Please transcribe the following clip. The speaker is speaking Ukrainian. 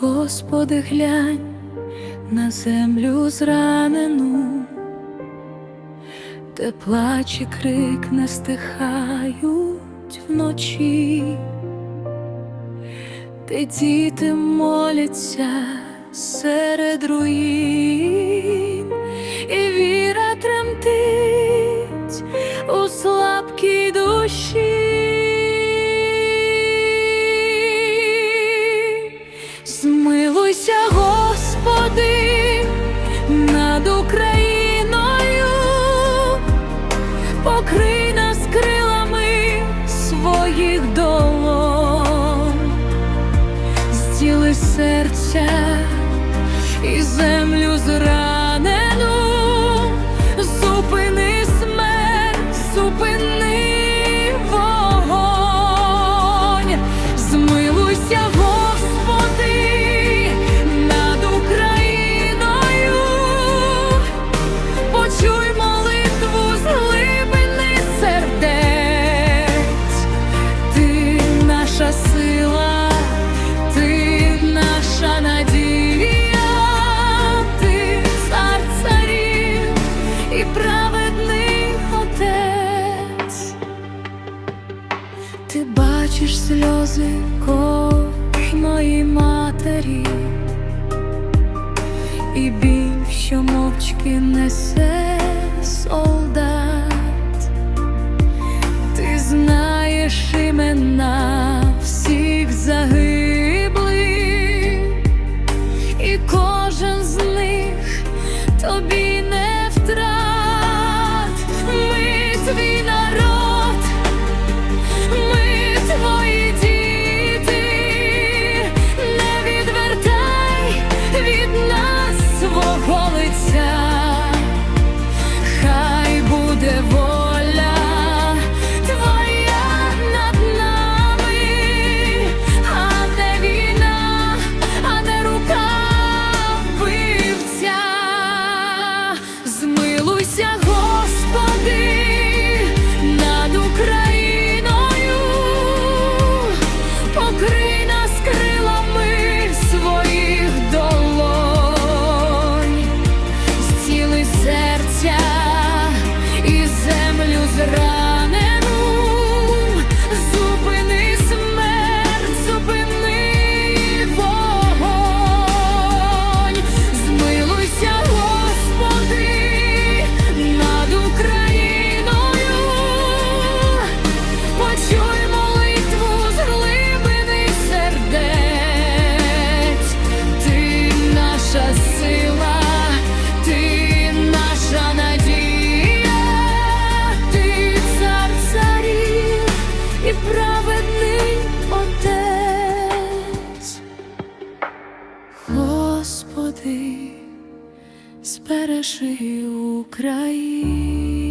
Господи, глянь на землю зранену, де плач і крик не стихають вночі, де діти моляться серед руїн. Змилуйся, Господи, над Україною, покрий нас крилами своїх долон, зділи серця і землю зра. і праведний отець, ти бачиш сльози кожної матері і біль, що мовчки несе. Спереши Україну.